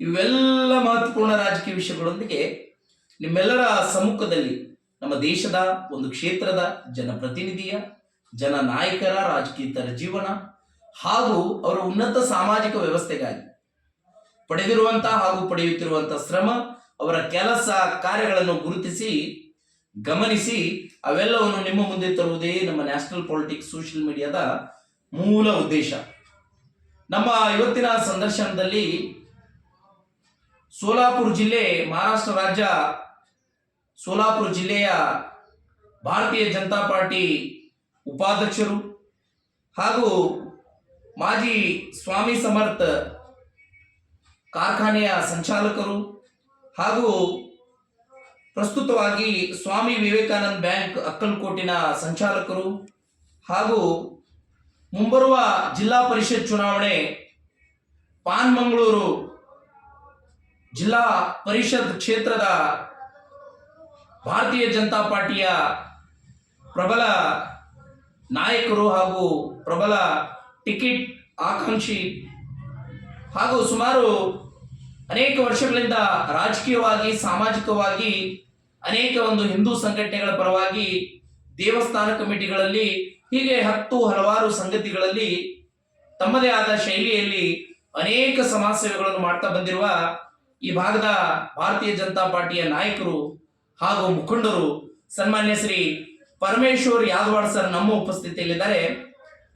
ಇವೆಲ್ಲ ಮಹತ್ವಪೂರ್ಣ ರಾಜಕೀಯ ವಿಷಯಗಳೊಂದಿಗೆ ನಿಮ್ಮೆಲ್ಲರ ಸಮ್ಮುಖದಲ್ಲಿ ನಮ್ಮ ದೇಶದ ಒಂದು ಕ್ಷೇತ್ರದ ಜನಪ್ರತಿನಿಧಿಯ ಜನ ನಾಯಕರ ರಾಜಕೀಯತರ ಜೀವನ ಹಾಗೂ ಅವರ ಉನ್ನತ ಸಾಮಾಜಿಕ ವ್ಯವಸ್ಥೆಗಾಗಿ ಪಡೆದಿರುವಂತಹ ಹಾಗೂ ಪಡೆಯುತ್ತಿರುವಂತಹ ಶ್ರಮ, ಅವರ ಕೆಲಸ ಕಾರ್ಯಗಳನ್ನು ಗುರುತಿಸಿ, ಗಮನಿಸಿ ಅವೆಲ್ಲವನ್ನು ನಿಮ್ಮ ಮುಂದೆ ತರುವುದೇ ನಮ್ಮ ನ್ಯಾಷನಲ್ ಪಾಲಿಟಿಕ್ಸ್ ಸೋಷಿಯಲ್ ಮೀಡಿಯಾದ ಮೂಲ ಉದ್ದೇಶ. ನಮ್ಮ ಇವತ್ತಿನ ಸಂದರ್ಶನದಲ್ಲಿ ಸೋಲಾಪುರ ಜಿಲ್ಲೆ, ಮಹಾರಾಷ್ಟ್ರ ರಾಜ್ಯ ಸೋಲಾಪುರ ಜಿಲ್ಲೆಯ ಭಾರತೀಯ ಜನತಾ ಪಾರ್ಟಿ ಉಪಾಧ್ಯಕ್ಷರು ಹಾಗೂ ಮಾಜಿ ಸ್ವಾಮಿ ಸಮರ್ಥ ಕಾರ್ಖಾನೆಯ ಸಂಚಾಲಕರು ಹಾಗೂ ಪ್ರಸ್ತುತವಾಗಿ ಸ್ವಾಮಿ ವಿವೇಕಾನಂದ ಬ್ಯಾಂಕ್ ಅಕ್ಕಲಕೋಟಿನ ಸಂಚಾಲಕರು ಹಾಗೂ ಮುಂಬರುವ ಜಿಲ್ಲಾ ಪರಿಷತ್ ಚುನಾವಣೆ, ಪಾನ್ಮಂಗಳೂರು ಜಿಲ್ಲಾ ಪರಿಷತ್ ಕ್ಷೇತ್ರದ ಭಾರತೀಯ ಜನತಾ ಪಾರ್ಟಿಯ ಪ್ರಬಲ ನಾಯಕರು ಹಾಗೂ ಪ್ರಬಲ ಟಿಕೆಟ್ ಆಕಾಂಕ್ಷಿ ಹಾಗೂ ಸುಮಾರು ಅನೇಕ ವರ್ಷಗಳಿಂದ ರಾಜಕೀಯವಾಗಿ, ಸಾಮಾಜಿಕವಾಗಿ ಅನೇಕ ಒಂದು ಹಿಂದೂ ಸಂಘಟನೆಗಳ ಪರವಾಗಿ ದೇವಸ್ಥಾನ ಕಮಿಟಿಗಳಲ್ಲಿ, ಹೀಗೆ ಹತ್ತು ಹಲವಾರು ಸಂಗತಿಗಳಲ್ಲಿ ತಮ್ಮದೇ ಆದ ಶೈಲಿಯಲ್ಲಿ ಅನೇಕ ಸಮಾಜ ಸೇವೆಗಳನ್ನು ಮಾಡ್ತಾ ಬಂದಿರುವ ಈ ಭಾಗದ ಭಾರತೀಯ ಜನತಾ ಪಾರ್ಟಿಯ ನಾಯಕರು ಹಾಗೂ ಮುಖಂಡರು ಸನ್ಮಾನ್ಯ ಶ್ರೀ ಪರಮೇಶ್ವರ್ ಯಾದವಾಡ್ ಸರ್ ನಮ್ಮ ಉಪಸ್ಥಿತಿಯಲ್ಲಿದ್ದಾರೆ.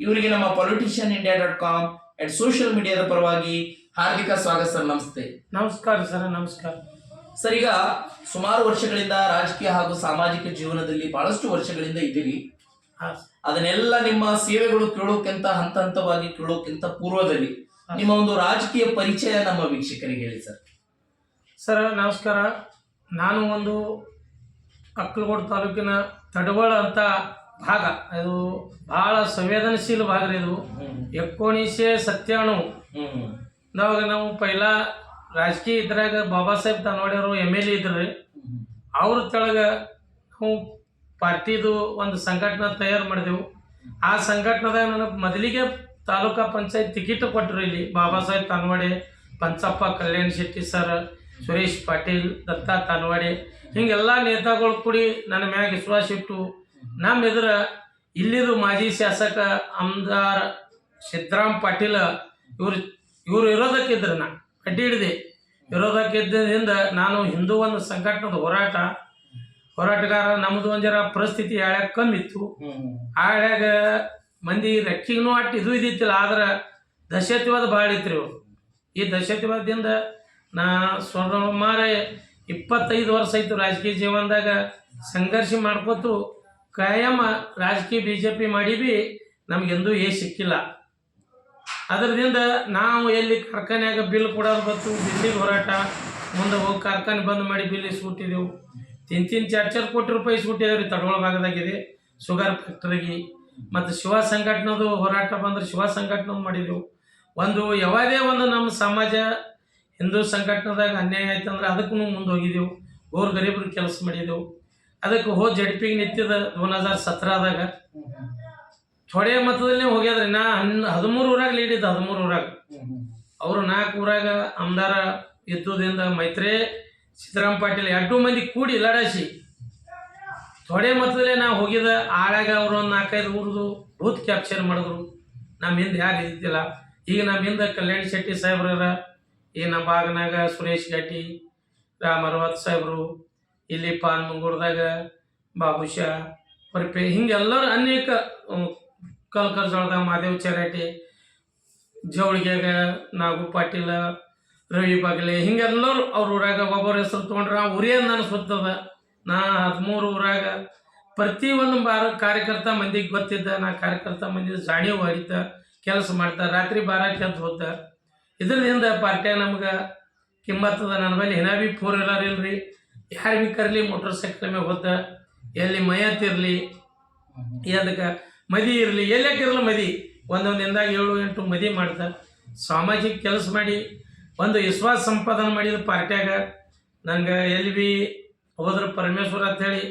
ಇವರಿಗೆ ನಮ್ಮ politician India dot com and social ಮೀಡಿಯಾದ ಪರವಾಗಿ ಹಾರ್ದಿಕ ಸ್ವಾಗತ ಸರ್ ನಮಸ್ತೆ. ನಮಸ್ಕಾರ ಸರ್ ನಮಸ್ಕಾರ. ಸರ್ ಈಗ ಸುಮಾರು ವರ್ಷಗಳಿಂದ ರಾಜಕೀಯ ಹಾಗೂ ಸಾಮಾಜಿಕ ಜೀವನದಲ್ಲಿ ಬಹಳಷ್ಟು ವರ್ಷಗಳಿಂದ ಇದ್ದೀರಿ. ಅದನ್ನೆಲ್ಲ ನಿಮ್ಮ ಸೇವೆಗಳು ಕೇಳೋಕ್ಕಿಂತ ಹಂತ ಹಂತವಾಗಿ ಕೇಳೋಕ್ಕಿಂತ ಪೂರ್ವದಲ್ಲಿ ನಿಮ್ಮ ಒಂದು ರಾಜಕೀಯ ಪರಿಚಯ ನಮ್ಮ ವೀಕ್ಷಕರಿಗೆ ಹೇಳಿ ಸರ್. ಸರ್, ನಮಸ್ಕಾರ. ನಾನು ಒಂದು ಅಕ್ಕಲಗೋಡು ತಾಲೂಕಿನ ತಡವಳ ಅಂತ ಭಾಗ. ಅದು ಭಾಳ ಸಂವೇದನಶೀಲ ಭಾಗ ರೀ ಇದು. ಎಕ್ಕೋಣಿಸೆ ಸತ್ಯಾಣು ನಾವಾಗ ನಾವು ಪೈಲ ರಾಜಕೀಯ ಇದ್ರಾಗ ಬಾಬಾ ಸಾಹೇಬ್ ತಾನೋಡಿಯವರು ಎಂ ಎಲ್ ಎ ಇದ್ರಿ ಅವ್ರ ತೆಳಗ ನಾವು ಪಾರ್ಟಿದು ಒಂದು ಸಂಘಟನೆ ತಯಾರು ಮಾಡಿದೆವು. ಆ ಸಂಘಟನೆದಾಗ ನನಗೆ ಮೊದಲಿಗೆ ತಾಲೂಕಾ ಪಂಚಾಯತ್ ಟಿಕೆಟ್ ಕೊಟ್ಟರು ಇಲ್ಲಿ ಬಾಬಾ ಸಾಹೇಬ್ ತಾನ್ವಾಡೆ ಪಂಚಪ್ಪ ಕಲ್ಯಾಣ್ ಶೆಟ್ಟಿ ಸರ್ ಸುರೇಶ್ ಪಾಟೀಲ್, ದತ್ತ ತಾನ್ವಾಡೆ ಹಿಂಗೆಲ್ಲ ನೇತಾಗಳು ಕೂಡಿ ನನ್ನ ಮ್ಯಾಗ ವಿಶ್ವಾಸ ಇಟ್ಟು ನಮ್ಮ ಎದುರ ಇಲ್ಲಿದು ಮಾಜಿ ಶಾಸಕ ಅಮ್ದಾರ್ ಸಿದ್ದರಾಮ್ ಪಾಟೀಲ್ ಇವ್ರು ಇವ್ರು ಇರೋದಕ್ಕಿದ್ರು ನಾ ಅಡ್ಡಿ ಹಿಡಿದೆ. ಇರೋದಕ್ಕಿದ್ದರಿಂದ ನಾನು ಹಿಂದೂ ಒಂದು ಸಂಘಟನದ ಹೋರಾಟ, ಹೋರಾಟಗಾರ ನಮ್ಮದು ಒಂದಿರ ಪರಿಸ್ಥಿತಿ ಆಳ್ಯಾಗ ಕಮ್ಮಿ ಇತ್ತು. ಆಳ್ಯಾಗ ಮಂದಿ ರೆಕ್ಕಿಗೂ ಅಟ್ಟು ಇದು ಇದ್ದಿತ್ತಿಲ್ಲ, ಆದ್ರೆ ದಶತ್ವಾದ ಭಾಳ ಇತ್ತು ರೀ ಈ ದಶತ್ಯವಾದದಿಂದ ನಾ ಸುಮಾರು ಇಪ್ಪತ್ತೈದು ವರ್ಷ ಆಯಿತು ರಾಜಕೀಯ ಜೀವನದಾಗ ಸಂಘರ್ಷ ಮಾಡ್ಕೋತು ಕಾಯಮ ರಾಜಕೀಯ ಬಿ ಜೆ ಪಿ ಮಾಡಿ ಬಿ ನಮಗೆಂದೂ ಏ ಸಿಕ್ಕಿಲ್ಲ. ಅದರದಿಂದ ನಾವು ಎಲ್ಲಿ ಕಾರ್ಖಾನೆಯಾಗ ಬಿಲ್ ಕೊಡೋದು ಬತ್ತು ಬಿಲ್ಲಿಗೆ ಹೋರಾಟ, ಮುಂದೆ ಹೋಗಿ ಕಾರ್ಖಾನೆ ಬಂದ್ ಮಾಡಿ ಬಿಲ್ ಇಸ್ಬಿಟ್ಟಿದ್ದೆವು ತಿನ್ ತಿನ್ ಚಾರ್ ಕೋಟಿ ರೂಪಾಯಿ ಇಸ್ಬಿಟ್ಟಿದ್ದೇವೆ ರೀ ತಡವಳ ಭಾಗದಾಗಿದೆ ಶುಗರ್ ಫ್ಯಾಕ್ಟ್ರಿಗೆ. ಮತ್ತು ಶಿವ ಸಂಘಟನೆದು ಹೋರಾಟ ಬಂದ್ರೆ ಶಿವ ಸಂಘಟನೆ ಮಾಡಿದೆವು. ಒಂದು ಯಾವುದೇ ಒಂದು ನಮ್ಮ ಸಮಾಜ ಹಿಂದೂ ಸಂಘಟನೆದಾಗ ಅನ್ಯಾಯ ಆಯ್ತು ಅಂದ್ರೆ ಅದಕ್ಕೂ ಮುಂದೆ ಹೋಗಿದ್ದೆವು ಗೋರ್ ಗರೀಬ್ರ ಕೆಲಸ ಮಾಡಿದೆವು. ಅದಕ್ಕೆ ಹೋ ಜಡ್ಪಿಗೆ ನಿಂತಿದ್ದ ದೋನ್ ಹಜಾರ್ ಸತ್ರದಾಗ ಥೊಡೆ ಮತದಲ್ಲೇ ಹೋಗ್ಯದ್ರಿ. ನಾ ಹನ್ ಹದಿಮೂರು ಊರಾಗ ಲೀಡ್ ಇದ್ದ ಹದಿಮೂರು ಊರಾಗ. ಅವರು ನಾಲ್ಕು ಊರಾಗ ಅಮ್ದಾರ ಇದ್ದುದಿಂದ ಮೈತ್ರಿ, ಸಿದ್ದರಾಮ್ ಪಾಟೀಲ್ ಎರಡು ಮಂದಿ ಕೂಡಿ ಲಡಾಸಿ ಥೊಡೆ ಮತದಲ್ಲೇ ನಾ ಹೋಗಿದ ಆಳಾಗ ಅವರು ಒಂದು ನಾಲ್ಕೈದು ಊರದು ಬೂತ್ ಕ್ಯಾಪ್ಚರ್ ಮಾಡಿದ್ರು. ನಮ್ಮ ಹಿಂದೆ ಯಾರು ಇದ್ದಿಲ್ಲ. ಈಗ ನಮ್ಮ ಹಿಂದೆ ಕಲ್ಯಾಣ್ ಶೆಟ್ಟಿ ಸಾಹೇಬ್ರ ಈಗ ನಮ್ಮ ಭಾಗನಾಗ ಸುರೇಶ್ ಘಾಟಿ ರಾಮ್ ಅರವತ್ ಸಾಹೇಬ್ರು, ಇಲ್ಲಿ ಪಾನ್ ಮುಂಗೂರ್ದಾಗ ಬಾಬುಷಾ ಹೊರಪೆ ಹಿಂಗೆಲ್ಲರೂ ಅನೇಕ ಕಲ್ಕರ್ ಜೋಳದಾಗ ಮಾದೇವ್ ಚರಾಟಿ ಜವಳಿಗ್ಯಾಗ ನಾಗು ಪಾಟೀಲ, ರವಿ ಬಾಗಲೆ, ಹಿಂಗೆಲ್ಲರೂ ಅವ್ರ ಊರಾಗ ಒಬ್ಬರ ಹೆಸರು ತೊಗೊಂಡ್ರೆ ಆ ಊರೇ ಸುತ್ತದ ನಾ ಹದಿಮೂರು ಊರಾಗ ಪ್ರತಿ ಒಂದು ಬಾರ ಕಾರ್ಯಕರ್ತ ಮಂದಿಗೆ ಗೊತ್ತಿದ್ದ, ನಾ ಕಾರ್ಯಕರ್ತ ಮಂದಿ ಜಾಣಿ ಹೊಡಿತ, ಕೆಲಸ ಮಾಡ್ತಾ, ರಾತ್ರಿ ಬಾರ ಎದ್ದು ಹೋದ ಇದರಿಂದ ಪಾರ್ಟಿಯ ನಮ್ಗೆ ಕಿಮ್ಮತ್ತದ ನನ್ನ ಬಳಿ ಏನ ಭೀ ಫೋರ್ ವೀಲರ್ ಇಲ್ರಿ ಯಾರು ಭೀ ಕರ್ಲಿ ಮೋಟರ್ ಸೈಕಲ್ ಮೇಲೆ ಹೋದ ಎಲ್ಲಿ ಮಯತ್ ಇರಲಿ ಅದಕ್ಕೆ ಮದಿ ಇರಲಿ ಎಲ್ಲಕ್ಕಿರಲಿ ಮದಿ? ಒಂದೊಂದು ದಿನದಾಗ ಏಳು ಎಂಟು ಮದಿ ಮಾಡ್ತ. ಸಾಮಾಜಿಕ ಕೆಲಸ ಮಾಡಿ, ಒಂದು ವಿಶ್ವಾಸ ಸಂಪಾದನೆ ಮಾಡಿದ ಪಾರ್ಟ್ಯಾಗ ನಂಗೆ ಎಲ್ಲಿ ಭೀ ಹೋದ್ರೆ ಪರಮೇಶ್ವರ ಅಂತೇಳಿ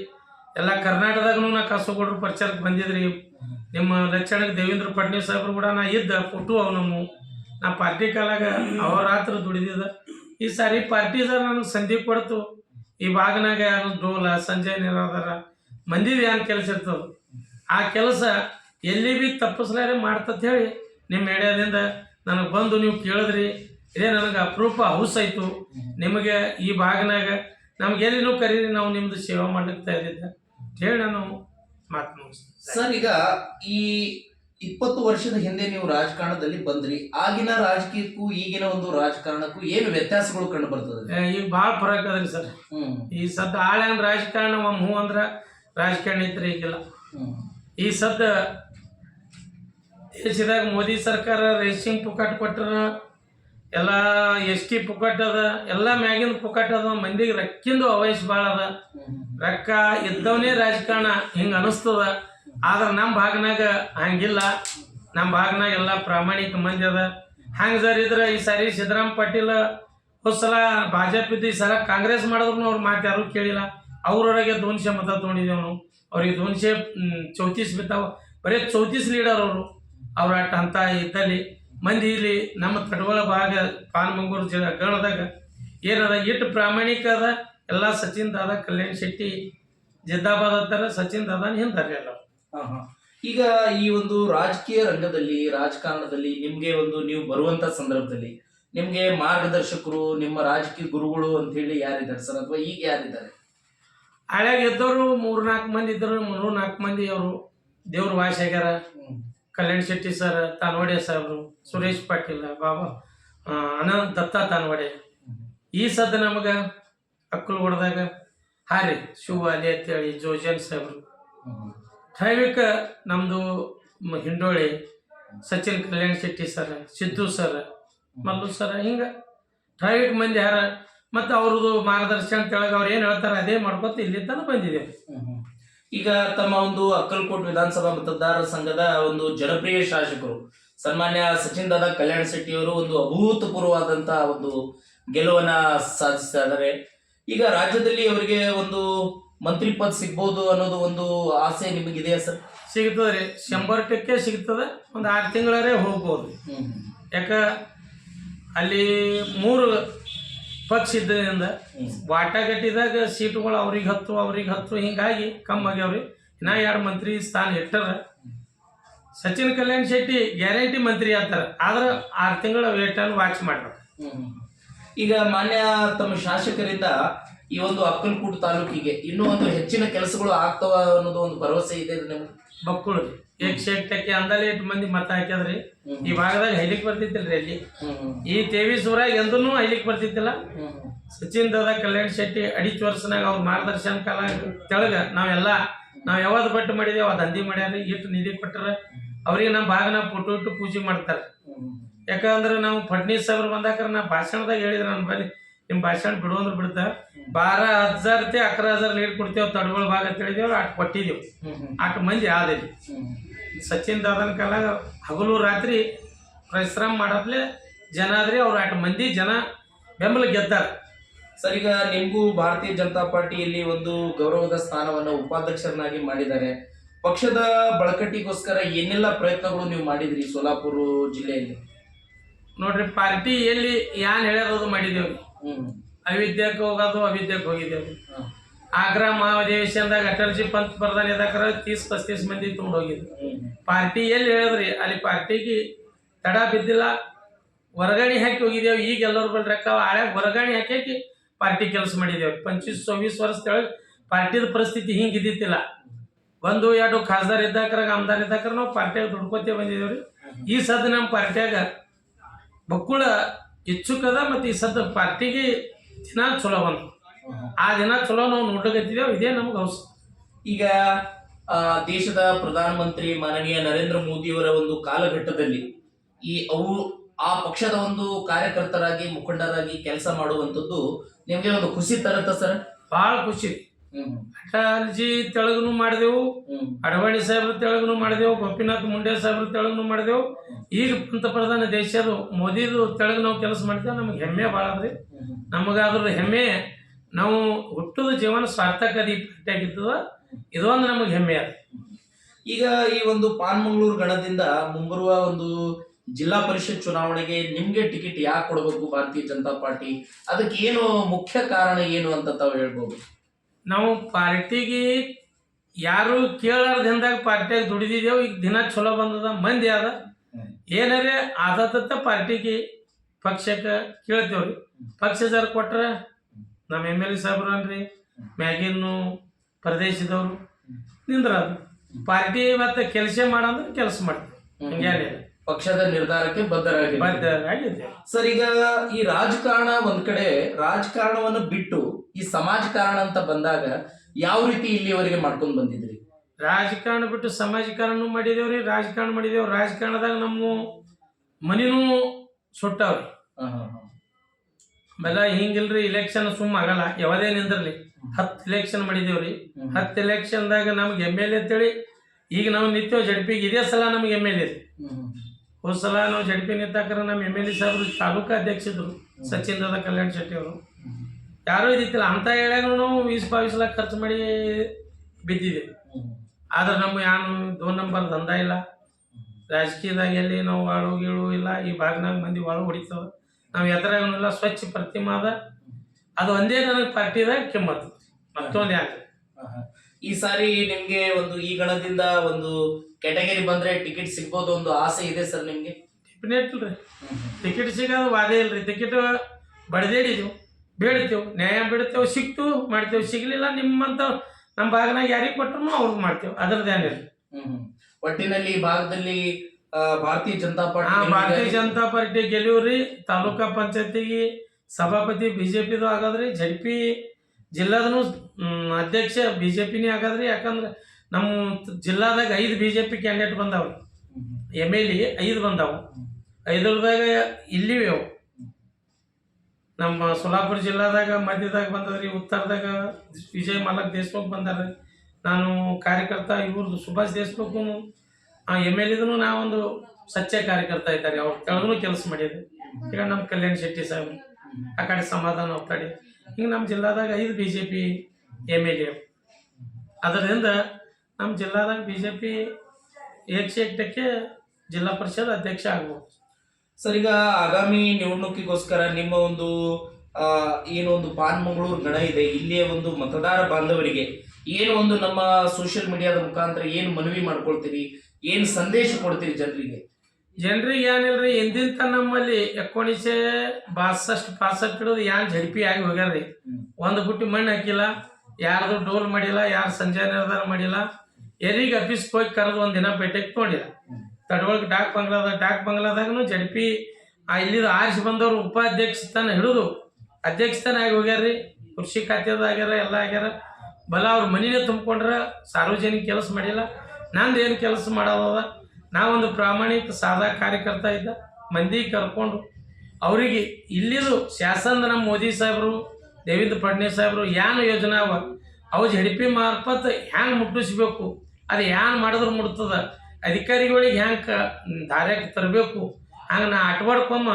ಎಲ್ಲ ಕರ್ನಾಟಕದಾಗೂ ನಾ ಕಾಸುಗೌಡ್ರು ಪ್ರಚಾರಕ್ಕೆ ಬಂದಿದ್ರಿ. ನಿಮ್ಮ ಲಕ್ಷಣಕ್ಕೆ ದೇವೇಂದ್ರ ಫಡ್ನವೀಸ್ ಸಾಹೇಬ್ರು ಕೂಡ ನಾ ಇದ್ದ, ಫೋಟೋ ನಮ್ಮ. ನಾ ಪಾರ್ಟಿ ಕಾಲಾಗ ಅವರಾತ್ರ ದುಡಿದಿದ. ಈ ಸಾರಿ ಪಾರ್ಟಿ ಸರ್ ನನಗೆ ಸಂಧಿ ಕೊಡ್ತು ಈ ಭಾಗನಾಗ ಯಾರು ಡೋಲ, ಸಂಜಯ್ ನೀರಾದಾರ ಮಂದಿದ ಏನು ಕೆಲಸ ಇರ್ತದೆ? ಆ ಕೆಲಸ ಎಲ್ಲಿ ಬಿ ತಪ್ಪಿಸ್ಲಾರೆ ಮಾಡ್ತತ್ ಹೇಳಿ ನಿಮ್ಮ ಏರಿಯಾದಿಂದ ನನಗೆ ಬಂದು ನೀವು ಕೇಳಿದ್ರಿ. ಇದೇ ನನಗೆ ಅಪರೂಪ ಹೌಸ್ ಆಯಿತು. ನಿಮಗೆ ಈ ಭಾಗನಾಗ ನಮ್ಗೆ ಎಲ್ಲಿನೂ ಕರೀರಿ, ನಾವು ನಿಮ್ದು ಸೇವೆ ಮಾಡ್ಲಿಕ್ತಾ ಇದ್ದಿದ್ದ ಹೇಳಿ ನಾನು ಮಾತು ಸರ್, ಈಗ ಈ ಇಪ್ಪತ್ತು ವರ್ಷದ ಹಿಂದೆ ನೀವು ರಾಜಕಾರಣದಲ್ಲಿ ಬಂದ್ರಿ. ಆಗಿನ ರಾಜಕೀಯಕ್ಕೂ ಈಗಿನ ಒಂದು ರಾಜಕಾರಣಕ್ಕೂ ಏನು ವ್ಯತ್ಯಾಸಗಳು ಕಂಡು ಬರ್ತದೆ? ಈಗ ಭಾಳ ಫರಕ್ ಅದ್ರಿ ಸರ್. ಈ ಸದ್ದ ಆಳ್ಯಾನ ರಾಜಕಾರಣ ಒಮ್ಮೆ ಹ್ಞೂ ಅಂದ್ರೆ ರಾಜಕಾರಣ ಇತ್ತು ಈಗಿಲ್ಲ. ಈ ಸದ್ದ ದೇಶದಾಗ ಮೋದಿ ಸರ್ಕಾರ ರೇಷನ್ ಪುಕಾಟ್ ಕೊಟ್ಟರ ಎಲ್ಲ ಎಸ್ ಟಿ ಪುಕಾಟ್ ಅದ ಎಲ್ಲ ಮ್ಯಾಗಿನ ಪುಕಾಟ್ ಅದ ಮಂದಿಗೆ ರಕ್ಕಿಂದು ಅವಯಸ್ ಭಾಳ ಅದ. ರೊಕ್ಕ ಇದ್ದವನೇ ರಾಜಕಾರಣ ಹಿಂಗೆ ಅನಿಸ್ತದ. ಆದ್ರೆ ನಮ್ಮ ಭಾಗನಾಗ ಹಂಗಿಲ್ಲ. ನಮ್ಮ ಭಾಗನಾಗ ಎಲ್ಲ ಪ್ರಾಮಾಣಿಕ ಮಂದಿ ಅದ. ಹಂಗೆ ಸರ್ ಇದ್ರೆ ಈ ಸಾರಿ ಸಿದ್ದರಾಮ ಪಾಟೀಲ್ ಸಲ ಭಾಜಪ ಇದ್ದು ಈ ಸಲ ಕಾಂಗ್ರೆಸ್ ಮಾಡಿದ್ರು ಅವ್ರು ಮಾತು ಯಾರು ಕೇಳಿಲ್ಲ. ಅವ್ರೊಳಗೆ ದೋನ್ಶೆ ಮತ ತೊಗೊಂಡಿದ್ದೇವೆ ನಾವು ಅವ್ರಿಗೆ ದೋನ್ಶೆ ಚೌತೀಸ್ ಬಿತ್ತಾವ ಬರೀ ಚೌತೀಸ್ ಲೀಡರ್ ಅವರು. ಅವ್ರ ಅಂತ ಇದ್ದಲ್ಲಿ ಮಂದಿ ಇಲ್ಲಿ ನಮ್ಮ ತಡವಳ ಭಾಗ ಪಾನ್ಮಂಗೂರು ಜಿಲ್ಲಾ ಗಣದಾಗ ಏನದ ಇಟ್ಟು ಪ್ರಾಮಾಣಿಕ ಅದ. ಎಲ್ಲ ಸಚಿನ್ ದಾದಾ ಕಲ್ಯಾಣ್ ಶೆಟ್ಟಿ ಜಿದ್ದಾಬಾದ್ ಹತ್ತಾರ ಸಚಿನ್ ದಾದಾ ಹಿಂದಾರಿ ಎಲ್ಲ ಹಾ, ಹಾ. ಈಗ ಈ ಒಂದು ರಾಜಕೀಯ ರಂಗದಲ್ಲಿ ರಾಜಕಾರಣದಲ್ಲಿ ನಿಮ್ಗೆ ಒಂದು ನೀವು ಬರುವಂತ ಸಂದರ್ಭದಲ್ಲಿ ನಿಮ್ಗೆ ಮಾರ್ಗದರ್ಶಕರು ನಿಮ್ಮ ರಾಜಕೀಯ ಗುರುಗಳು ಅಂತ ಹೇಳಿ ಯಾರಿದ್ದಾರೆ ಸರ್? ಅಥವಾ ಈಗ ಯಾರಿದ್ದಾರೆ? ಹಳ್ಯಾಗ ಮೂರು ನಾಲ್ಕು ಮಂದಿ ಇದ್ದರು ಮೂರು ನಾಲ್ಕು ಮಂದಿ ಅವರು ದೇವ್ರ ವಾಸ ಆಗ್ಯಾರ ಕಲ್ಯಾಣ್ ಶೆಟ್ಟಿ ಸರ್ ತಾನ್ವಾಡೆ ಸಾಹೇಬ್ರು ಸುರೇಶ್ ಪಾಟೀಲ್ ಬಾಬಾ ಅನಂತ್ ದತ್ತ ತಾನ್ವಾಡೆ. ಈ ಸದ್ದ ನಮಗೆ ಅಕ್ಕಲು ಹೊಡೆದಾಗ ಹಾರಿ ಶಿವ ಅಲಿ ಅಂತೇಳಿ ಜೋಜನ್ ಸಾಹೇಬ್ರು ದೈವಿಕ ನಮ್ಮದು ಹಿಂಡೋಳಿ Sachin Kalyan Shetty sir, Siddu sir, Mallu sir, ಹಿಂಗೆ ದೈವಿಕ ಮಂದಿ ಯಾರ, ಮತ್ತು ಅವ್ರದ್ದು ಮಾರ್ಗದರ್ಶನ ಕೆಳಗೆ ಅವ್ರು ಏನು ಹೇಳ್ತಾರೆ ಅದೇ ಮಾಡ್ಕೊತ ಇಲ್ಲಿ ಬಂದಿದೆ ಈಗ ತಮ್ಮ ಒಂದು ಅಕ್ಕಲ್ಕೋಟ್ ವಿಧಾನಸಭಾ ಮತದಾರರ ಸಂಘದ ಒಂದು ಜನಪ್ರಿಯ ಶಾಸಕರು, ಸನ್ಮಾನ್ಯ ಸಚಿನ್ ದಾದಾ ಕಲ್ಯಾಣ ಶೆಟ್ಟಿ ಅವರು ಒಂದು ಅಭೂತಪೂರ್ವವಾದಂತಹ ಒಂದು ಗೆಲುವನ್ನ ಸಾಧಿಸ್ತಾ ಈಗ ರಾಜ್ಯದಲ್ಲಿ ಅವರಿಗೆ ಒಂದು ಮಂತ್ರಿ ಪದ ಸಿಗ್ಬೋದು ಅನ್ನೋದು ಒಂದು ಆಸೆ ನಿಮಗಿದೆಯಾ ಸರ್? ಸಿಗ್ತದೆ ರೀ. ಶಂಬರ್ ಟಕ್ಕೆ ಸಿಗ್ತದೆ. ಒಂದು ಆರು ತಿಂಗಳರೇ ಹೋಗ್ಬೋದು. ಯಾಕ? ಅಲ್ಲಿ ಮೂರು ಪಕ್ಷ ಇದ್ದರಿಂದ ವಾಟಾಗಟ್ಟಿದಾಗ ಸೀಟುಗಳು ಅವ್ರಿಗೆ ಹತ್ತು ಅವ್ರಿಗೆ ಹತ್ತು ಹಿಂಗಾಗಿ ಕಮ್ಮಿ ಆಗ್ಯಾವ್ರಿ. ನಾ ಎರಡು ಮಂತ್ರಿ ಸ್ಥಾನ ಇಟ್ಟಾರ. ಸಚಿನ್ ಕಲ್ಯಾಣ್ ಶೆಟ್ಟಿ ಗ್ಯಾರಂಟಿ ಮಂತ್ರಿ ಆಗ್ತಾರ. ಆದ್ರೆ ಆರು ತಿಂಗಳ ವೇಟನ್ನು ವಾಚ್ ಮಾಡ್ಬೇಕು. ಈಗ ಮಾನ್ಯ ತಮ್ಮ ಶಾಸಕರಿಂದ ಈ ಒಂದು ಅಕ್ಕಲ್ಕೂಟ್ ತಾಲೂಕಿಗೆ ಇನ್ನೂ ಒಂದು ಹೆಚ್ಚಿನ ಕೆಲಸಗಳು ಆಗ್ತಾವ ಅನ್ನೋದು ಒಂದು ಭರವಸೆ ಇದೆ ನಿಮ್ಗೆ ಬಕ್ಕುಳು ಏಕ್ ಶೇಕ್ ಅಂದಲ್ಲಿ ಮಂದಿ ಮತ ಹಾಕ್ಯದ್ರಿ. ಈ ಭಾಗದಾಗ ಹೈಲಿಕ್ ಬರ್ತಿತ್ತಿಲ್ರಿ ಅಲ್ಲಿ. ಈ ತೇವಿಸೂರಾಗ ಎಂದೂ ಹೈಲಿಕ್ ಬರ್ತಿದ್ದಿಲ್ಲ ಸಚಿನ್ ದಾದಾ ಕಲ್ಯಾಣ್ ಶೆಟ್ಟಿ ಅಡಿಚ್ ವರ್ಷನಾಗ ಅವ್ರ ಮಾರ್ಗದರ್ಶನ ಕಾಲ ತೆಳಗ ನಾವೆಲ್ಲ ನಾವ್ ಯಾವ್ದು ಬಟ್ಟು ಮಾಡಿದೇವ ಅದು ಹಂದಿ ಮಾಡ್ಯಾರ ಇಟ್ಟು ನಿಧಿ ಕೊಟ್ಟಾರ ಅವ್ರಿಗೆ ನಮ್ಮ ಭಾಗನ ಪುಟ್ಟು ಇಟ್ಟು ಪೂಜೆ ಮಾಡ್ತಾರೆ. ಯಾಕಂದ್ರೆ ನಾವು ಫಡ್ನೀಸ್ ಸಾಹೇಬ್ರು ಬಂದಾಕ್ರ ನಾ ಭಾಷಣದಾಗ ಹೇಳಿದ್ರೆ ನನ್ನ ಬಳಿ ನಿಮ್ಮ ಭಾಷಣ ಬಿಡು ಅಂದ್ರೆ ಬಿಡ್ತಾ. ಬಾರ ಹಜಾರ್ ತೆ ಅಕ್ರ ಹಜಾರ್ ನೀರ್ ಕೊಡ್ತೇವೆ ತಡಗಳ ಭಾಗ ಅಂತ ಹೇಳಿದೇವು ಅಟ್ ಕೊಟ್ಟಿದ್ದೇವೆ ಅಟ್ ಮಂದಿ ಆದಿಲ್ಲ ಸಚಿನ್ ದಾದನ್ ಕಾಲ ಹಗಲು ರಾತ್ರಿ ಪರಿಶ್ರಮ ಮಾಡಪ್ಲೆ ಜನ ಆದ್ರಿ ಅವ್ರು ಅಟ್ ಮಂದಿ ಜನ ಬೆಂಬಲ ಗೆದ್ದಾರ. ಸರ್ ಈಗ ನಿಮಗೂ ಭಾರತೀಯ ಜನತಾ ಪಾರ್ಟಿಯಲ್ಲಿ ಒಂದು ಗೌರವದ ಸ್ಥಾನವನ್ನು ಉಪಾಧ್ಯಕ್ಷರನ್ನಾಗಿ ಮಾಡಿದ್ದಾರೆ. ಪಕ್ಷದ ಬಳಕಟ್ಟಿಗೋಸ್ಕರ ಏನೆಲ್ಲ ಪ್ರಯತ್ನಗಳು ನೀವು ಮಾಡಿದ್ರಿ ಸೋಲಾಪುರ ಜಿಲ್ಲೆಯಲ್ಲಿ? ನೋಡ್ರಿ ಪಾರ್ಟಿ ಎಲ್ಲಿ ಯಾನ್ ಹೇಳ್ಯಾರದು ಮಾಡಿದೇವ್ರಿ ಅವಿದ್ಯಕ್ಕೆ ಹೋಗೋದು ಅವಿದ್ಯಕ್ಕೆ ಹೋಗಿದ್ದೆವು. ಆಗ್ರಾ ಮಹಾಧಿವೇಶನದಾಗ ಅಟಲ್ಜಿ ಪಂತ್ ಪ್ರಧಾನ ಇದಾಕರ ತೀಸ್ ಪಸ್ತೀಸ್ ಮಂದಿ ತಗೊಂಡು ಹೋಗಿದ್ರು ಪಾರ್ಟಿ ಎಲ್ಲಿ ಹೇಳಿದ್ರಿ? ಅಲ್ಲಿ ಪಾರ್ಟಿಗೆ ತಡ ಬಿದ್ದಿಲ್ಲ. ಹೊರಗಣಿ ಹಾಕಿ ಹೋಗಿದ್ದೇವೆ. ಈಗ ಎಲ್ಲರೂ ಬಲ್ ರೊಕ್ಕ ಹಳ್ಯಾಗ ಹೊರಗಣಿ ಹಾಕಿ ಪಾರ್ಟಿ ಕೆಲಸ ಮಾಡಿದ್ದೇವೆ. ಪಂಚೀಸ್ ವರ್ಷ ವರ್ಷದೊಳಗೆ ಪಾರ್ಟಿದ ಪರಿಸ್ಥಿತಿ ಹಿಂಗೆ ಇದ್ದಿತ್ತಿಲ್ಲ. ಒಂದು ಎರಡು ಖಾಸದಾರ್ ಇದ್ದಾಕ್ರಾಗ ಆಮದಾರ್ ಇದ್ದಾಕ್ರ ನಾವು ಪಾರ್ಟಿಯಾಗ ದುಡ್ಕೋತೇ ಬಂದಿದ್ದೇವ್ರಿ. ಈ ಸದ್ ನಮ್ಮ ಪಾರ್ಟಿಯಾಗ ಬಕ್ಕುಳ ಇಚ್ಛುಕದ ಮತ್ತು ಈ ಸದ್ದ ಪಾರ್ಟಿಗೆ ದಿನ ಚಲೋ ಬಂತು ಆ ದಿನ ಚಲೋ ನಾವು ನೋಡ್ಲಿಕತ್ತಿದ್ದೇವೆ ಇದೇ ನಮ್ಗೆ ಅವಶ್ಯ ಈಗ ಆ, ದೇಶದ ಪ್ರಧಾನಮಂತ್ರಿ ಮಾನನೀಯ ನರೇಂದ್ರ ಮೋದಿಯವರ ಒಂದು ಕಾಲಘಟ್ಟದಲ್ಲಿ ಈ ಅವು ಆ ಪಕ್ಷದ ಒಂದು ಕಾರ್ಯಕರ್ತರಾಗಿ ಮುಖಂಡರಾಗಿ ಕೆಲಸ ಮಾಡುವಂಥದ್ದು ನಿಮಗೆ ಒಂದು ಖುಷಿ ತರುತ್ತ ಸರ್? ಭಾಳ ಖುಷಿ. ಅಟಲ್ಜಿ ತೆಳಗನು ಮಾಡಿದೆವು, ಅಡವಾಣಿ ಸಾಹೇಬ್ರ ತೆಳಗನು ಮಾಡಿದೆವು, ಗೋಪಿನಾಥ್ ಮುಂಡೆ ಸಾಹೇಬ್ರ ತೆಳಗನು ಮಾಡಿದೆವು. ಈಗ ಪಂತಪ್ರಧಾನ ದೇಶದ ಮೋದಿದು ತೆಳಗ ನಾವು ಕೆಲಸ ಮಾಡಿದ್ದೇವೆ ನಮ್ಗೆ ಹೆಮ್ಮೆ ಭಾಳ ಅದ್ರಿ ನಮಗಾದ್ರ ಹೆಮ್ಮೆ, ನಾವು ಹುಟ್ಟದ ಜೀವನ ಸಾರ್ಥಕದಿ ಆಗಿರ್ತದ ಇದೊಂದು ನಮಗೆ ಹೆಮ್ಮೆ ಅದ ಈಗ ಈ ಒಂದು ಪಾನ್ಮಂಗಳೂರು ಗಣದಿಂದ ಮುಂಬರುವ ಒಂದು ಜಿಲ್ಲಾ ಪರಿಷತ್ ಚುನಾವಣೆಗೆ ನಿಮ್ಗೆ ಟಿಕೆಟ್ ಯಾಕೆ ಕೊಡಬೇಕು ಭಾರತೀಯ ಜನತಾ ಪಾರ್ಟಿ? ಅದಕ್ಕೆ ಏನು ಮುಖ್ಯ ಕಾರಣ ಏನು ಅಂತ ತಾವು ಹೇಳ್ಬೋದು? ನಾವು ಪಾರ್ಟಿಗೆ ಯಾರು ಕೇಳಾರ್ದಿಂದಾಗ ಪಾರ್ಟಿಯಾಗ ದುಡಿದಿದ್ದೇವೆ ಈಗ ದಿನ ಚಲೋ ಬಂದದ, ಮಂದಿ ಅದ ಏನಾರೇ ಆದತ್ತ ಪಾರ್ಟಿಗೆ ಪಕ್ಷಕ್ಕೆ ಕೇಳ್ತೇವ್ರಿ. ಪಕ್ಷ ಜರ ಕೊಟ್ರೆ ನಮ್ಮ ಎಂ ಎಲ್ ಎ ಸಾಹೇಬ್ರು ಅನ್ರಿ ಮ್ಯಾಗಿನ್ನು ಪ್ರದೇಶದವರು ನಿಂದ್ರ ಪಾರ್ಟಿ ಮತ್ತೆ ಕೆಲಸ ಮಾಡಂದ್ರೆ ಕೆಲಸ ಮಾಡ್ತೀವಿ. ಹಂಗೇನಿಲ್ಲ ಪಕ್ಷದ ನಿರ್ಧಾರಕ್ಕೆ ಬದ್ಧರಾಗಿ ಬದ್ಧರಾಗಿದ್ದೇವೆ ಸರ್ ಈಗ ಈ ರಾಜಕಾರಣ ಒಂದ್ ಕಡೆ ರಾಜಕಾರಣವನ್ನು ಬಿಟ್ಟು ಈ ಸಮಾಜ ಕಾರಣ ಅಂತ ಬಂದಾಗ ಯಾವ ರೀತಿ ಇಲ್ಲಿವರೆಗೆ ಮಾಡ್ಕೊಂಡ್ ಬಂದಿದ್ರಿ ರಾಜಕಾರಣ ಬಿಟ್ಟು ಸಮಾಜಕಾರಣ ಮಾಡಿದೇವ್ರಿ ರಾಜಕಾರಣ ಮಾಡಿದೇವ್ ರಾಜಕಾರಣದಾಗ ನಮ್ಮ ಮನಿನೂ ಸುಟ್ಟಾವ್ರಿ. ಆಮೇಲೆ ಹಿಂಗಿಲ್ರಿ ಇಲೆಕ್ಷನ್ ಸುಮ್ಮ ಆಗಲ್ಲ ಯಾವದೇ ನಿಂದಿರ್ಲಿ. ಹತ್ತು ಇಲೆಕ್ಷನ್ ಮಾಡಿದೇವ್ರಿ. ಹತ್ತು ಇಲೆಕ್ಷನ್ದಾಗ ನಮ್ಗೆ ಎಂ ಎಲ್ ಎ ಅಂತೇಳಿ ಈಗ ನಾವು ನಿತ್ಯ ಜಡ್ಪಿಗೆ ಇದೇ ಸಲ ನಮ್ಗೆ ಎಂ ಎಲ್ ಎ ಹ್ಮ್. ಹೋದ ಸಲ ನಾವು ಜಡ್ಪಿ ನಿಂತಾಕ್ರೆ ನಮ್ಮ ಎಂ ಎಲ್ ಎ ಸಾಹೇಬರು ತಾಲೂಕು ಅಧ್ಯಕ್ಷರು ಸಚಿನ್ ದಾದಾ ಕಲ್ಯಾಣ್ ಶೆಟ್ಟಿ ಅವರು. ಯಾರೂ ಇದ್ದಿತ್ತಿಲ್ಲ ಅಂತ ಹೇಳ್ಯಾಗ ನಾವು ವೀಸ್ ಖರ್ಚು ಮಾಡಿ ಬಿದ್ದಿದೆ. ಆದ್ರೆ ನಮ್ಮ ಯಾನು ದೋ ನಂಬರ್ ದಂಧ ಇಲ್ಲ. ರಾಜಕೀಯದಾಗ ಎಲ್ಲಿ ನಾವು ಆಳು ಗೀಳು ಇಲ್ಲ, ಈ ಭಾಗನಾಗ ಮಂದಿ ಒಳ ಹೊಡಿತದ ನಾವು ಎದುರಾಗನಿಲ್ಲ, ಸ್ವಚ್ಛ ಪ್ರತಿಮಾದ ಅದ. ಒಂದೇ ನನಗೆ ಪಾರ್ಟಿದಾಗ ಕೆಮ್ಮತ್ತು. ಮತ್ತೊಂದು ಯಾಕೆ. ಈ ಸಾರಿ ನಿಮ್ಗೆ ಒಂದು ಈ ಗಣದಿಂದ ಒಂದು ಕೆಟಗರಿ ಬಂದ್ರೆ ಟಿಕೆಟ್ ಸಿಗ್ಬೋದು ಒಂದು ಆಸೆ ಇದೆ ಸರ್ ನಿಮ್ಗೆ? ಡೆಫಿನೆಟ್ ರೀ. ಟಿಕೆಟ್ ಸಿಗೋದು ವಾದೇ ಇಲ್ರಿ. ಟಿಕೆಟ್ ಬಡದೇಳಿದ್ವು ಬೇಡ್ತೇವೆ ನ್ಯಾಯ ಬಿಡ್ತೇವೆ ಸಿಕ್ತು ಮಾಡ್ತೇವೆ. ಸಿಗ್ಲಿಲ್ಲ ನಿಮ್ಮಂತ ನಮ್ಮ ಭಾಗನಾಗ ಯಾರಿಗೆ ಕೊಟ್ಟರು ಅವ್ರಿಗೆ ಮಾಡ್ತೇವೆ. ಅದ್ರದ್ದೇನಿಲ್ಲ. ಒಟ್ಟಿನಲ್ಲಿ ಈ ಭಾಗದಲ್ಲಿ ಆ, ಭಾರತೀಯ ಜನತಾ ಹಾ ಪಾರ್ಟಿ ಭಾರತೀಯ ಜನತಾ ಪಾರ್ಟಿ ಗೆಲುವ್ರಿ ತಾಲೂಕಾ ಪಂಚಾಯತಿಗೆ ಸಭಾಪತಿ ಬಿಜೆಪಿದು ಆಗದ್ರಿ. ಜಡ್ಪಿ ಜಿಲ್ಲಾದನು ಅಧ್ಯಕ್ಷ ಬಿ ಜೆ ಪಿನೇ ಆಗದ್ರಿ ಯಾಕಂದ್ರೆ ನಮ್ಮ ಜಿಲ್ಲಾದಾಗ ಐದು ಬಿ ಜೆ ಪಿ ಕ್ಯಾಂಡಿಡೇಟ್ ಬಂದಾವೆ. ಎಂ ಎಲ್ ಎ ಐದು ಬಂದಾವು. ಐದರದಾಗ ಇಲ್ಲಿವೆ ಅವು ನಮ್ಮ ಸೋಲಾಪುರ ಜಿಲ್ಲಾದಾಗ ಮಧ್ಯದಾಗ ಬಂದದ್ರಿ, ಉತ್ತರದಾಗ ವಿಜಯ್ ಮಲಕ್ ದೇಶ್ಮುಖ್ ಬಂದಾರ ನಾನು ಕಾರ್ಯಕರ್ತ ಇವ್ರದ್ದು ಸುಭಾಷ್ ದೇಶ್ಮುಖ್ ಆ ಎಂ ಎಲ್ ಎದನು ನಾವೊಂದು ಸಚ್ಚೆ ಕಾರ್ಯಕರ್ತ ಇದ್ದಾರೆ ಅವ್ರ ಕೆಳಗೂ ಕೆಲಸ ಮಾಡಿದ್ರು ಈಗ ನಮ್ಮ ಕಲ್ಯಾಣ್ ಶೆಟ್ಟಿ ಸಾಹೇಬ್ ಆ ಕಡೆ ಸಮಾಧಾನ ಒತ್ತಡಿ ಹಿಂಗೆ ನಮ್ಮ ಜಿಲ್ಲಾದಾಗ ಐದು B J P M L A ಅದರಿಂದ ನಮ್ಮ ಜಿಲ್ಲಾದಾಗ ಬಿ ಜೆ ಪಿ ಏಕ್ಷೆ ಏಕ್ಟಕ್ಕೆ ಜಿಲ್ಲಾ ಪರಿಷತ್ ಅಧ್ಯಕ್ಷ ಆಗ್ಬೋದು. ಸರ್, ಈಗ ಆಗಾಮಿ ನಿವೃತ್ತಿಗೋಸ್ಕರ ನಿಮ್ಮ ಒಂದು ಏನೊಂದು ಪಾನ್ಮಂಗಳೂರು ಗಣ ಇದೆ, ಇಲ್ಲಿಯ ಒಂದು ಮತದಾರ ಬಾಂಧವರಿಗೆ ಏನು ಒಂದು ನಮ್ಮ ಸೋಷಿಯಲ್ ಮೀಡಿಯಾದ ಮುಖಾಂತರ ಏನು ಮನವಿ ಮಾಡ್ಕೊಳ್ತೀರಿ? ಏನು ಸಂದೇಶ ಕೊಡ್ತೀರಿ ಜನರಿಗೆ? ಜನರಿಗೆ ಏನಿಲ್ರಿ ಹಿಂದಿನ ನಮ್ಮಲ್ಲಿ ಎಕ್ಕೋಣಿಸೆ ಬಾಸಷ್ಟು, ಪಾಸಷ್ಟ್ ಹಿಡಿದು ಯಾನ್ ಝಡ್ಪಿ ಆಗಿ ಹೋಗ್ಯಾರ್ರಿ. ಒಂದು ಬುಟ್ಟಿ ಮಣ್ಣು ಹಾಕಿಲ್ಲ, ಯಾರ್ದು ಡೋಲ್ ಮಾಡಿಲ್ಲ, ಯಾರು ಸಂಜೆ ನಿರ್ಧಾರ ಮಾಡಿಲ್ಲ, ಎಲ್ಲಿಗೆ ಅಫೀಸ್ ಹೋಗಿ ಕರೆದು ಒಂದು ದಿನ ಭೇಟಿಗೆ ತೊಗೊಂಡಿಲ್ಲ. ತಡವಳಿಗೆ ಡಾಕ್ ಬಂಗ್ಲಾದ, ಡಾಕ್ ಬಂಗ್ಲಾದಾಗನು ಜಡಿಪಿ ಇಲ್ಲಿದ ಆರಿಸಿ ಬಂದವರು ಉಪಾಧ್ಯಕ್ಷತನ ಹಿಡಿದು ಅಧ್ಯಕ್ಷತನ ಆಗಿ ಹೋಗ್ಯಾರ್ರಿ. ಕೃಷಿ ಖಾತೆದ ಆಗ್ಯಾರ, ಎಲ್ಲ ಆಗ್ಯಾರ. ಬಲ ಅವ್ರ ಮನಿನೇ ತುಂಬಿಕೊಂಡ್ರ ಸಾರ್ವಜನಿಕ ಕೆಲಸ ಮಾಡಿಲ್ಲ. ನಂದು ಏನು ಕೆಲಸ ಮಾಡೋದದ? ನಾವೊಂದು ಪ್ರಾಮಾಣಿಕ ಸಾದಾ ಕಾರ್ಯಕರ್ತ ಇದ್ದ ಮಂದಿ ಕರ್ಕೊಂಡು ಅವರಿಗೆ ಇಲ್ಲಿದು ಶಾಸನದ ನಮ್ಮ ಮೋದಿ ಸಾಹೇಬರು, ದೇವೇಂದ್ರ ಫಡ್ನವೀಸ್ ಸಾಹೇಬರು ಏನು ಯೋಜನೆ ಅವ? ಅವು ಜಡಿಪಿ ಮಾರ್ಫತ್ ಹ್ಯಾಂಗೆ ಮುಟ್ಟಿಸ್ಬೇಕು? ಅದು ಏನು ಮಾಡಿದ್ರೆ ಮುಟ್ತದ? ಅಧಿಕಾರಿಗಳಿಗೆ ಹ್ಯಾಂಗೆ ದಾರ್ಯಾಗ ತರಬೇಕು? ಹಂಗೆ ನಾ ಆಟವಾಡ್ಕೊಮ್ಮ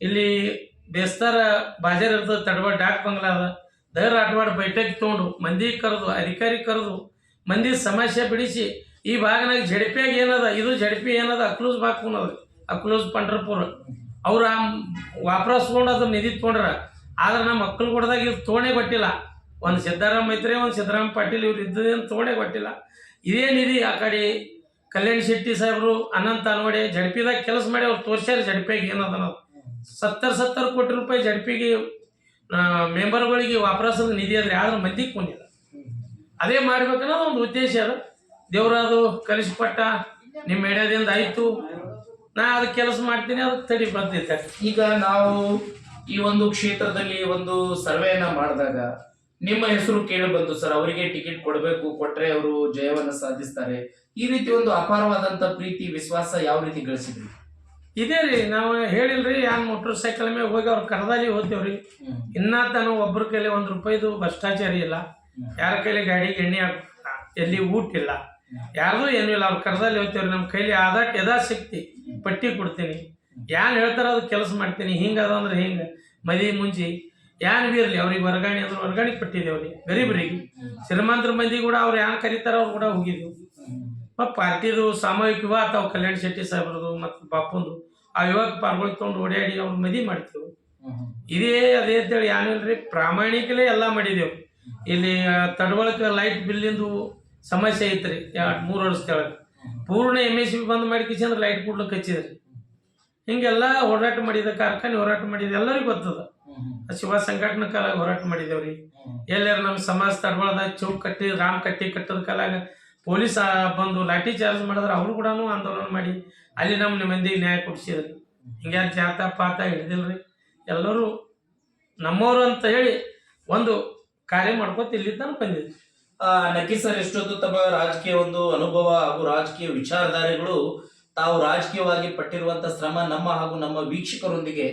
ಇಲ್ಲಿ ಬೇಸ್ತಾರ ಬಾಜಾರ್ ಇರ್ತದೆ ತಡವಾಡ ಡಾಕ್ ಬಂಗ್ಲಾ ಅದ. ದೈರ್ ಆಟವಾಡ ಬೈಠಕ್ ತೊಗೊಂಡು ಮಂದಿ ಕರೆದು, ಅಧಿಕಾರಿ ಕರೆದು ಮಂದಿ ಸಮಸ್ಯೆ ಬಿಡಿಸಿ ಈ ಭಾಗನಾಗ ಜಡಪಿಯಾಗ ಏನದ? ಇದು ಜಡಪಿ ಏನದ? ಅಕ್ಲೂಸ್ ಬಾಕೂನ್ ಅದ ಅಕ್ಲೂಸ್ ಪಂಡ್ರಪುರ. ಅವ್ರು ಆ ವಾಪಸ್ಕೊಂಡು ಅದ್ರ ನಿಧಿ ತೊಗೊಂಡ್ರ. ಆದ್ರೆ ನಮ್ಮ ಮಕ್ಕಳು ಕೊಡ್ದಾಗ ಇವ್ರು ತೋಣೆ ಕೊಟ್ಟಿಲ್ಲ ಒಂದು ಸಿದ್ದರಾಮ ಮೈತ್ರಿ, ಒಂದು ಸಿದ್ದರಾಮ ಪಾಟೀಲ್ ಇವ್ರು ಇದ್ದದೇನು ತೋಣೆ ಕೊಟ್ಟಿಲ್ಲ ಇದೇ ನಿಧಿ ಆ ಕಡೆ ಕಲ್ಯಾಣ ಶೆಟ್ಟಿ ಸಾಹೇಬರು, ಅನಂತ ಅನ್ವಡೆ ಜಡಪಿದಾಗ ಕೆಲಸ ಮಾಡಿ ಅವ್ರು ತೋರ್ಸ್ಯಾರ ಜಡಪಿಯಾಗಿ ಏನದ ನಾವು ಸತ್ತರ್ ಸತ್ತರ್ ಕೋಟಿ ರೂಪಾಯಿ ಜಡಪಿಗೆ ಮೆಂಬರ್ಗಳಿಗೆ ವಾಪಸ್ ನಿಧಿ ಆದ್ರೆ ಆದ್ರೆ ಮಂದಿಗೆ ಕೊಂಡಿಲ್ಲ ಅದೇ ಮಾಡ್ಬೇಕನ್ನೋದು ಒಂದು ಉದ್ದೇಶ ಅದ. ದೇವ್ರದು ಕಲಿಸಪಟ್ಟ ನಿಮ್ಮ ಹಿಡಿಯೋದಿಂದ ಆಯ್ತು. ನಾ ಅದ್ ಕೆಲಸ ಮಾಡ್ತೀನಿ ಅದಕ್ಕೆ ತಡಿ ಬಂದಿದ್ದೆ ಈಗ ನಾವು ಈ ಒಂದು ಕ್ಷೇತ್ರದಲ್ಲಿ ಒಂದು ಸರ್ವೆಯನ್ನ ಮಾಡಿದಾಗ ನಿಮ್ಮ ಹೆಸರು ಕೇಳಿ ಬಂತು ಸರ್ ಅವರಿಗೆ ಟಿಕೆಟ್ ಕೊಡಬೇಕು ಕೊಟ್ರೆ ಅವರು ಜಯವನ್ನ ಸಾಧಿಸ್ತಾರೆ. ಈ ರೀತಿ ಒಂದು ಅಪಾರವಾದಂತ ಪ್ರೀತಿ ವಿಶ್ವಾಸ ಯಾವ ರೀತಿ ಗಳಿಸಿದ್ರಿ? ಇದೇ ರೀ ನಾವು ಹೇಳಿಲ್ರಿ ಯಾನ್ ಮೋಟರ್ ಸೈಕಲ್ ಮೇಲೆ ಹೋಗಿ ಅವ್ರ ಕರ್ದಾಲಿ ಹೋಗ್ತೇವ್ರಿ. ಇನ್ನ ತಾನು ಒಬ್ಬರ ಕೈಲಿ ಒಂದ್ ರೂಪಾಯಿದು ಭ್ರಷ್ಟಾಚಾರ ಇಲ್ಲ. ಯಾರ ಕೈಲಿ ಗಾಡಿಗೆ ಎಣ್ಣೆ ಹಾಕ ಎಲ್ಲಿ ಊಟ ಇಲ್ಲ. ಯಾರ್ದು ಏನು ಇಲ್ಲ, ಅವ್ರು ಕರ್ದಲ್ಲಿ ಹೋಗ್ತೇವ್ರಿ ನಮ್ಮ ಕೈಲಿ ಆದಾಟ್ ಯಥಾಶಕ್ತಿ, ಪಟ್ಟಿ ಕೊಡ್ತೀನಿ. ಏನು ಹೇಳ್ತಾರ ಅದು ಕೆಲಸ ಮಾಡ್ತೀನಿ, ಹಿಂಗ ಅದ ಅಂದ್ರೆ ಹಿಂಗ, ಮದಿ ಮುಂಜಿ. ಏನ್ ಬಿ ಇರಲಿ, ಅವ್ರಿಗೆ ವರ್ಗಾಣಿ ಅಂದ್ರೆ ವರ್ಗಾಣಿ ಕೊಟ್ಟಿದ್ದೇವ್ರಿ ಗರೀಬರಿಗೆ. ಶ್ರೀಮಂತರ ಮಂದಿ ಕೂಡ ಅವ್ರು ಏನು ಕರೀತಾರ ಅವ್ರು ಕೂಡ ಹೋಗಿದ್ವಿ. ಮತ್ತು ಪಾರ್ಟಿದು ಸಾಮೂಹಿಕ ವಿವಾಹ ಅಥವಾ ಕಲ್ಯಾಣ ಶೆಟ್ಟಿ ಸಾಹೇಬ್ರದು ಮತ್ತು ಬಾಪುಂದು. ಆ ವಿವಾಹ ಪಾಲ್ಗೊಳ್ಳಿ ತೊಗೊಂಡು ಓಡಾಡಿ ಅವ್ರ ಮದಿ ಮಾಡ್ತೇವೆ ಇದೇ ಅದೇ ಅಂತೇಳಿ ಏನಿಲ್ರಿ ಪ್ರಾಮಾಣಿಕಲೇ ಎಲ್ಲ ಮಾಡಿದೆವು. ಇಲ್ಲಿ ತಡವಳಕ ಲೈಟ್ ಬಿಲ್ಲಿಂದು ಸಮಸ್ಯೆ ಐತ್ರಿ ಎರಡು ಮೂರು ವರ್ಷದೊಳಗೆ ಪೂರ್ಣ ಎಂ ಎಸ್ ಬಿ ಬಂದ್ ಮಾಡಿ ಕಿಸಿಂದ್ರೆ ಲೈಟ್ ಕೊಡ್ಲಿಕ್ಕೆ ಹಚ್ಚಿದ್ರಿ. ಹಿಂಗೆಲ್ಲ ಹೋರಾಟ ಮಾಡಿದ ಕಾರ್ಖಾನೆ ಹೋರಾಟ ಮಾಡಿದ ಎಲ್ಲರಿಗೂ ಗೊತ್ತದ ಶಿವ ಸಂಘಟನೆ ಕಾಲಾಗ ಹೋರಾಟ ಮಾಡಿದೇವ್ರಿ. ಎಲ್ಲಾರು ನಮ್ಮ ಸಮಾಜ ತಡವಳದ ಚೌಕ್ ಕಟ್ಟಿ ರಾಮ್ ಕಟ್ಟಿ ಕಟ್ಟದ ಕಾಲಾಗ ಪೊಲೀಸ್ ಬಂದು ಲಾಠಿ ಚಾರ್ಜ್ ಮಾಡಿದ್ರೆ ಅವರು ಕೂಡ ಆಂದೋಲನ ಮಾಡಿ ಅಲ್ಲಿ ನಮ್ಮ ಮಂದಿಗೆ ನ್ಯಾಯ ಕೊಡಿಸಿದ್ರಿ. ಹಿಂಗೆ ಜಾತ ಪಾತ ಹಿಡ್ದಿಲ್ರಿ. ಎಲ್ಲರೂ ನಮ್ಮವರು ಅಂತ ಹೇಳಿ ಒಂದು ಕಾರ್ಯ ಮಾಡ್ಕೊತ ಇಲ್ಲಿ ತನಕ ಬಂದಿದ್ವಿ. ಆ, ನಕಿ ಸರ್ ಎಷ್ಟೊತ್ತು ತಮ್ಮ ರಾಜಕೀಯ ಒಂದು ಅನುಭವ ಹಾಗೂ ರಾಜಕೀಯ ವಿಚಾರಧಾರೆಗಳು ತಾವು ರಾಜಕೀಯವಾಗಿ ಪಟ್ಟಿರುವಂತ ಶ್ರಮ ನಮ್ಮ ಹಾಗೂ ನಮ್ಮ ವೀಕ್ಷಕರೊಂದಿಗೆ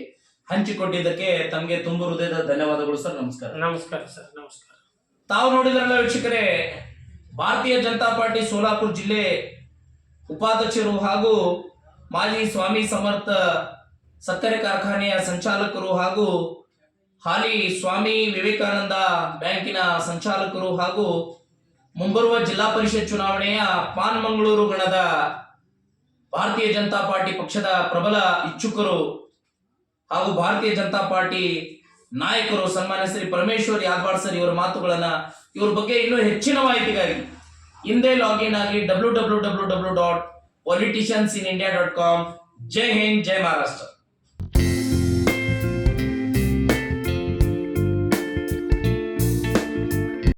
ಹಂಚಿಕೊಂಡಿದ್ದಕ್ಕೆ ತಮಗೆ ತುಂಬ ಹೃದಯದ ಧನ್ಯವಾದಗಳು ಸರ್ ನಮಸ್ಕಾರ. ನಮಸ್ಕಾರ ಸರ್ ನಮಸ್ಕಾರ. ತಾವು ನೋಡಿದ್ರಲ್ಲ ವೀಕ್ಷಕರೇ ಭಾರತೀಯ ಜನತಾ ಪಾರ್ಟಿ ಸೋಲಾಪುರ ಜಿಲ್ಲೆ ಉಪಾಧ್ಯಕ್ಷರು ಹಾಗೂ ಮಾಜಿ ಸ್ವಾಮಿ ಸಮರ್ಥ ಸಕ್ಕರೆ ಕಾರ್ಖಾನೆಯ ಸಂಚಾಲಕರು ಹಾಗೂ ಹಾಲಿ ಸ್ವಾಮಿ ವಿವೇಕಾನಂದ ಬ್ಯಾಂಕಿನ ಸಂಚಾಲಕರು ಹಾಗೂ ಮುಂಬರುವ ಜಿಲ್ಲಾ ಪರಿಷತ್ ಚುನಾವಣೆಯ ಪಾನ್ ಮಂಗಳೂರು ಗಣದ ಭಾರತೀಯ ಜನತಾ ಪಾರ್ಟಿ ಪಕ್ಷದ ಪ್ರಬಲ ಇಚ್ಛುಕರು ಹಾಗೂ ಭಾರತೀಯ ಜನತಾ ಪಾರ್ಟಿ ನಾಯಕರು ಸನ್ಮಾನ್ಯ ಶ್ರೀ ಪರಮೇಶ್ವರ್ ಯಾದವಾಡ್ ಸರ್ ಇವರ ಮಾತುಗಳನ್ನ ಇವ್ರ ಬಗ್ಗೆ ಇನ್ನೂ ಹೆಚ್ಚಿನ ಮಾಹಿತಿಗಾಗಿ ಹಿಂದೆ ಲಾಗಿನ್ ಆಗಿ W W W W dot politicians in India dot com. ಜೈ ಹಿಂದ್, ಜೈ ಮಹಾರಾಷ್ಟ್ರ.